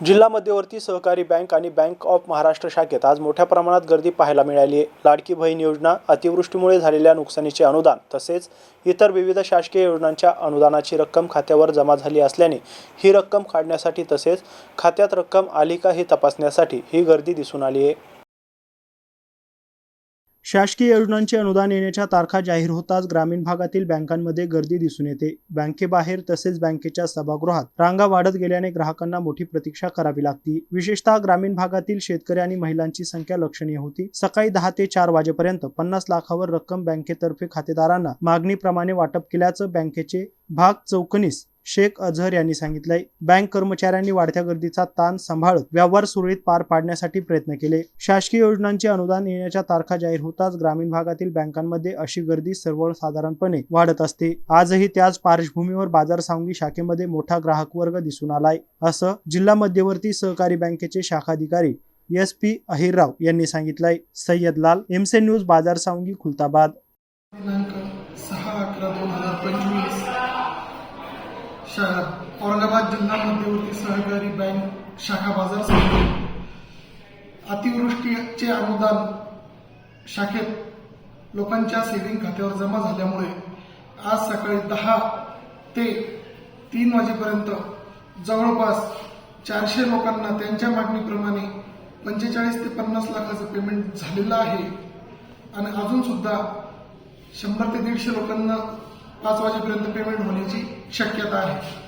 जिल्हा मध्यवर्ती सहकारी बँक आणि बँक ऑफ महाराष्ट्र शाखेत आज मोठ्या प्रमाणात गर्दी पाहायला मिळाली. आहे लाडकी बहीण योजना अतिवृष्टीमुळे झालेल्या नुकसानीचे अनुदान तसेच इतर विविध शासकीय योजनांच्या अनुदानाची रक्कम खात्यावर जमा झाली असल्याने ही रक्कम काढण्यासाठी तसेच खात्यात रक्कम आली का हे तपासण्यासाठी ही गर्दी दिसून आली आहे. शासकीय योजनांचे अनुदान येण्याच्या तारखा जाहीर होताच ग्रामीण भागातील बँकांमध्ये गर्दी दिसून येते. बँकेबाहेर तसेच बँकेच्या सभागृहात रांगा वाढत गेल्याने ग्राहकांना मोठी प्रतीक्षा करावी लागती. विशेषतः ग्रामीण भागातील शेतकरी आणि महिलांची संख्या लक्षणीय होती. सकाळी दहा ते चार वाजेपर्यंत पन्नास लाखावर रक्कम बँकेतर्फे खातेदारांना मागणीप्रमाणे वाटप केल्याचं बँकेचे भाग चौकनीस शेख अझहर यांनी सांगितलंय बँक कर्मचाऱ्यांनी वाढत्या गर्दीचा ताण सांभाळत व्यवहार सुरळीत पार पाडण्यासाठी प्रयत्न केले. शासकीय योजनांचे अनुदान येण्याच्या तारखा जाहीर होताच ग्रामीण भागातील बँकांमध्ये अशी गर्दी सर्वसाधारणपणे वाढत असते. आजही त्याच पार्श्वभूमीवर बाजार सांगली शाखेमध्ये मोठा ग्राहक वर्ग दिसून आलाय असं जिल्हा मध्यवर्ती सहकारी बँकेचे शाखाधिकारी एस पी अहिरराव यांनी सांगितलंय. सय्यद लाल एमसे न्यूज बाजार सांगली खुलताबाद. दिनांक सहा अकरा दोन हजार पंचवीस. शा औरंगाबाद जिल्हा मध्यवर्ती सहकारी बँक शाखा बाजार समिती. अतिवृष्टीचे अनुदान शाखेत लोकांच्या सेव्हिंग खात्यावर जमा झाल्यामुळे आज सकाळी दहा ते तीन वाजेपर्यंत जवळपास चारशे लोकांना त्यांच्या मागणीप्रमाणे पंचेचाळीस ते पन्नास लाखाचं पेमेंट झालेलं आहे. आणि अजून सुद्धा शंभर ते दीडशे लोकांना पाच वाजेपर्यंत पेमेंट होण्याची शक्यता आहे.